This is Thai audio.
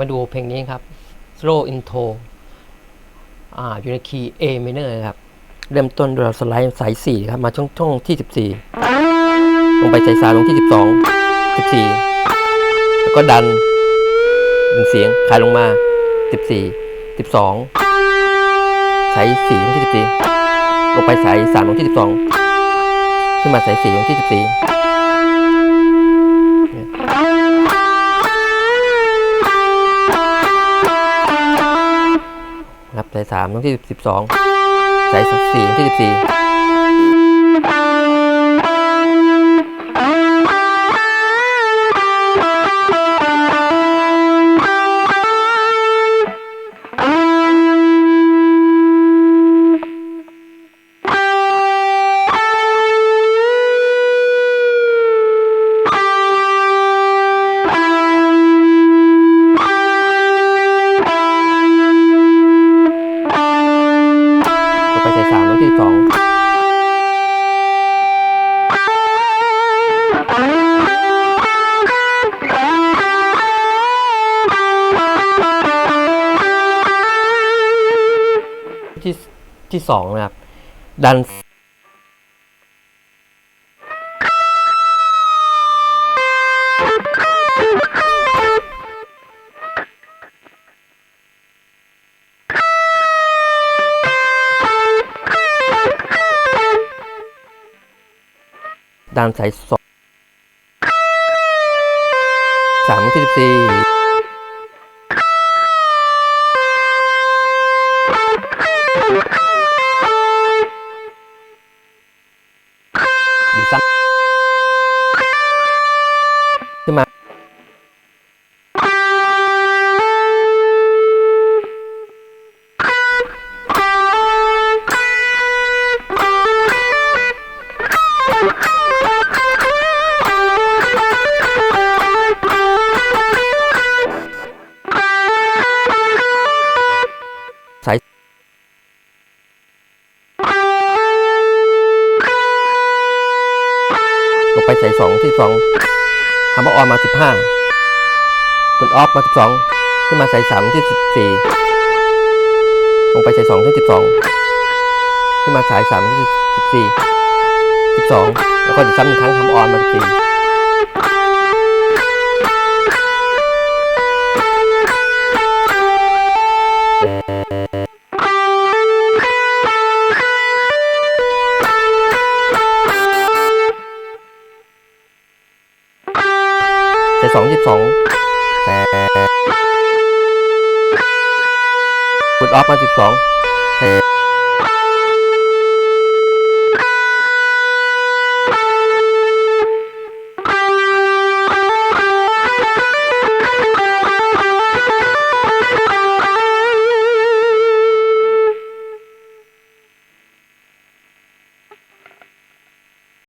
มาดูเพลงนี้ครับ slow intro อ่าอยู่ในคีย์ A minor ครับ เริ่มต้นด้วยสไลด์สาย4ครับ มาช่องช่องที่ 14 ลงไปสายสาลงที่ 12 14 แล้วก็ดันหนึ่งเสียงคลายลงมา 14 12 สาย4ลงที่ 14 ลงไปสาย3ลงที่ 12 ขึ้นมาสาย4ลงที่ 14 สายสามตรงที่สิบสองสายสี่ที่สิบสี่ ที่สองที่ที่สองนะครับดัน การสายสดสามที่สิบสี่ดีซ้ำ ไปสายสองที่สองฮัมเอร์ออนมาสิบห้าคุณออฟมาสิบสองขึ้นมาสายสามที่สิบสี่ลงไปสายสองที่สิบสองขึ้นมาสายสามที่สิบสี่สิบสองแล้วก็จะซ้ำหนึ่งครั้งฮัมอออนมาสิบสี่ จ็ดสองที่สิบสองแต่คุณออฟมาสิบสอง